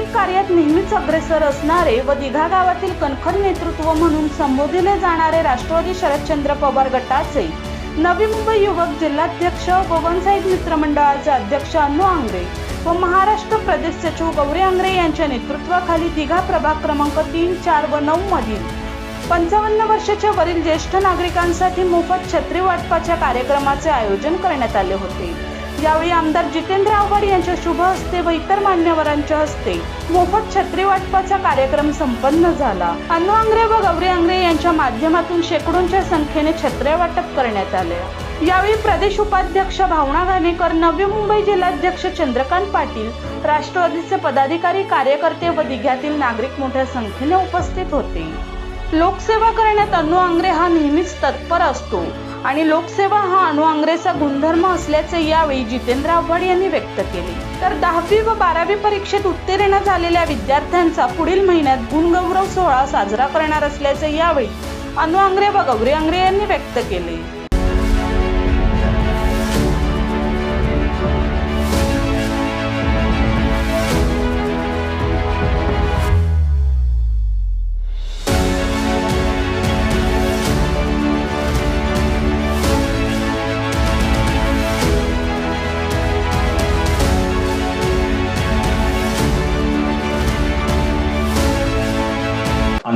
सामाजिक कार्यात नेहमीच अग्रेसर असणारे व दिघा गावातील कणखर नेतृत्व म्हणून संबोधिले जाणारे राष्ट्रवादी शरदचंद्र पवार गटाचे नवी मुंबई युवक जिल्हाध्यक्ष गोवनसाहेब मित्रमंडळाचे अध्यक्ष अनु आंग्रे व महाराष्ट्र प्रदेश सचिव गौरी आंग्रे यांच्या नेतृत्वाखाली दिघा प्रभाग क्रमांक तीन चार व नऊ मधील पंचावन्न वर्षाच्या वरील ज्येष्ठ नागरिकांसाठी मोफत छत्री वाटपाच्या कार्यक्रमाचे आयोजन करण्यात आले होते. यावेळी आमदार जितेंद्र आव्हाड यांच्या शुभ हस्ते व इतर मान्यवरांच्या हस्ते मोफत छत्री वाटपाचा कार्यक्रम संपन्न झाला. अन्नू आंग्रे व गौरी आंग्रे यांच्या माध्यमातून शेकडोंच्या संख्येने छत्र्या वाटप करण्यात आले. यावेळी प्रदेश उपाध्यक्ष भावना घाणेकर नवी मुंबई जिल्हाध्यक्ष चंद्रकांत पाटील राष्ट्रवादीचे पदाधिकारी कार्यकर्ते व दिघ्यातील नागरिक मोठ्या संख्येने उपस्थित होते. लोकसेवा करण्यात अनु आंग्रे हा नेहमीच तत्पर असतो. आणि लोकसेवा हा अणुआंग्रेचा गुणधर्म असल्याचे यावेळी जितेंद्र आव्हाड यांनी व्यक्त केले. तर दहावी व बारावी परीक्षेत उत्तीर्ण झालेल्या विद्यार्थ्यांचा पुढील महिन्यात गुणगौरव सोहळा साजरा करणार असल्याचे यावेळी अनु आंग्रे व गौरी आंग्रे यांनी व्यक्त केले.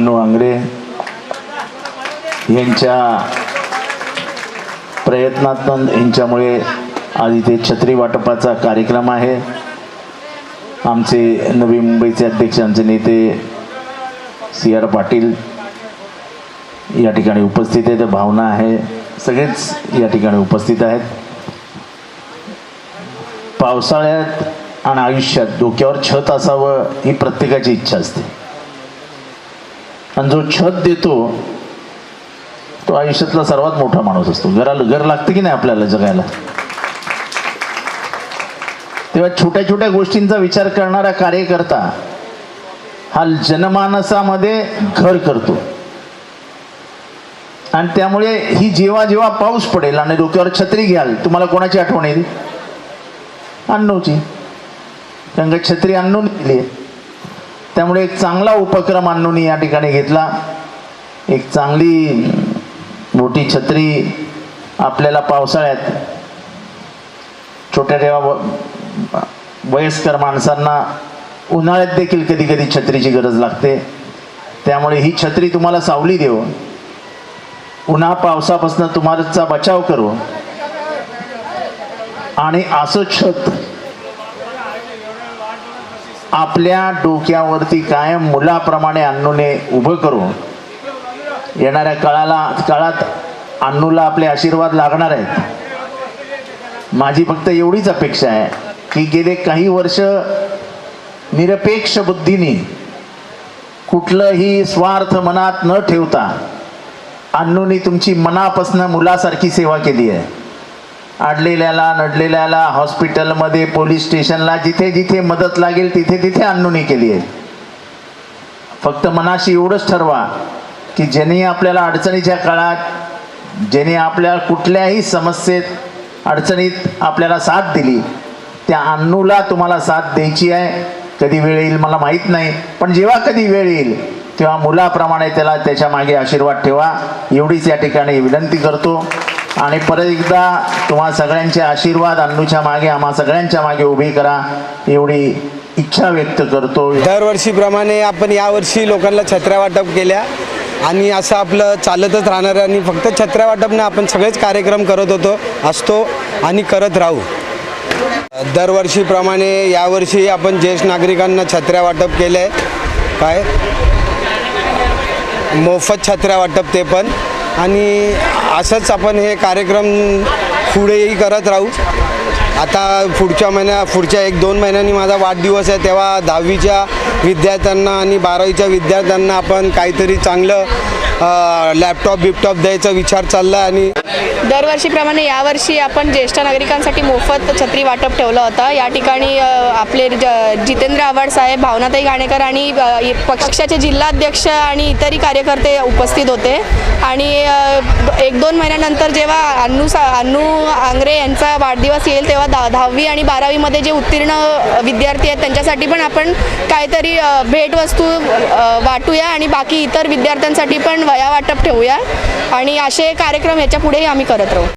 अण्णू आंगडे यांच्या प्रयत्नातून यांच्यामुळे आज इथे छत्री वाटपाचा कार्यक्रम आहे. आमचे नवी मुंबईचे अध्यक्ष आमचे नेते सी आर पाटील या ठिकाणी उपस्थित आहेत. भावना आहे. सगळेच या ठिकाणी उपस्थित आहेत. पावसाळ्यात आणि आयुष्यात डोक्यावर छत असावं ही प्रत्येकाची इच्छा असते. आणि जो छत देतो तो आयुष्यातला सर्वात मोठा माणूस असतो. घराला घर लागतं की नाही आपल्याला जगायला? तेव्हा छोट्या छोट्या गोष्टींचा विचार करणारा कार्यकर्ता हा जनमानसामध्ये घर करतो. आणि त्यामुळे ही जेव्हा जेव्हा पाऊस पडेल आणि डोक्यावर छत्री घ्याल तुम्हाला कोणाची आठवण येईल? अण्णूची. कारण का छत्री अण्णून दिली आहे. त्यामुळे एक चांगला उपक्रम आणून या ठिकाणी घेतला. एक चांगली मोठी छत्री आपल्याला पावसाळ्यात छोट्या ठेवा व- वयस्कर माणसांना उन्हाळ्यात देखील कधी कधी छत्रीची गरज लागते. त्यामुळे ही छत्री तुम्हाला सावली देव उन्हा पावसापासून तुम्हालाचा बचाव करू. आणि असं छत आपल्या डोक्यावरती कायम मुलाप्रमाणे अन्नूने उभं करून येणाऱ्या काळाला काळात अन्नूला आपले आशीर्वाद लागणार आहेत. माझी फक्त एवढीच अपेक्षा आहे की गेले काही वर्ष निरपेक्ष बुद्धीने कुठलंही स्वार्थ मनात न ठेवता अन्नूनी तुमची मनापासनं मुलासारखी सेवा केली आहे. अडलेल्याला नडलेल्याला हॉस्पिटलमध्ये पोलीस स्टेशनला जिथे जिथे मदत लागेल तिथे तिथे अण्णूनी केली आहे. फक्त मनाशी एवढंच ठरवा की ज्यांनी आपल्याला अडचणीच्या काळात ज्यांनी आपल्या कुठल्याही समस्येत अडचणीत आपल्याला साथ दिली त्या अण्णूला तुम्हाला साथ द्यायची आहे. कधी वेळ येईल मला माहीत नाही पण जेव्हा कधी वेळ येईल तेव्हा मुलाप्रमाणे त्याला त्याच्यामागे आशीर्वाद ठेवा. एवढीच या ठिकाणी विनंती करतो. आणि परत एकदा तुम्हा सगळ्यांचे आशीर्वाद अन्नूच्या मागे आम्हा सगळ्यांच्या मागे उभी करा. एवढी इच्छा व्यक्त करतो. दरवर्षीप्रमाणे आपण यावर्षी लोकांना छत्र्या वाटप केल्या आणि असं आपलं चालतच राहणार आणि फक्त छत्र्या वाटपनं आपण सगळेच कार्यक्रम करत होतो असतो आणि करत राहू. दरवर्षीप्रमाणे यावर्षी आपण ज्येष्ठ नागरिकांना छत्र्या वाटप केलं आहे काय? मोफत छत्र्या वाटप ते पण. आणि असंच आपण हे कार्यक्रम पुढेही करत राहू. आता पुढच्या महिन्या पुढच्या एक दोन महिन्यांनी माझा वाढदिवस आहे तेव्हा दहावीच्या विद्यार्थ्यांना आणि बारावीच्या विद्यार्थ्यांना आपण काहीतरी चांगलं लॅपटॉप बिपटॉप द्यायचा विचार चालला आणि दरवर्षीप्रमाणे यावर्षी आपण ज्येष्ठ नागरिकांसाठी मोफत छत्री वाटप ठेवलं होतं. या ठिकाणी आपले ज जितेंद्र आव्हाड साहेब भावनाताई गाणेकर आणि पक्षाचे जिल्हाध्यक्ष आणि इतरही कार्यकर्ते उपस्थित होते. आणि एक दोन महिन्यानंतर जेव्हा अन्नू सा अन्नू आंग्रे यांचा वाढदिवस येईल तेव्हा दहा दहावी आणि बारावीमध्ये जे उत्तीर्ण विद्यार्थी आहेत त्यांच्यासाठी पण आपण काहीतरी भेटवस्तू वाटूया आणि बाकी इतर विद्यार्थ्यांसाठी पण वया वाटप ठेवूया आणि असे कार्यक्रम ह्याच्या पुढेही आम्ही करत राहू.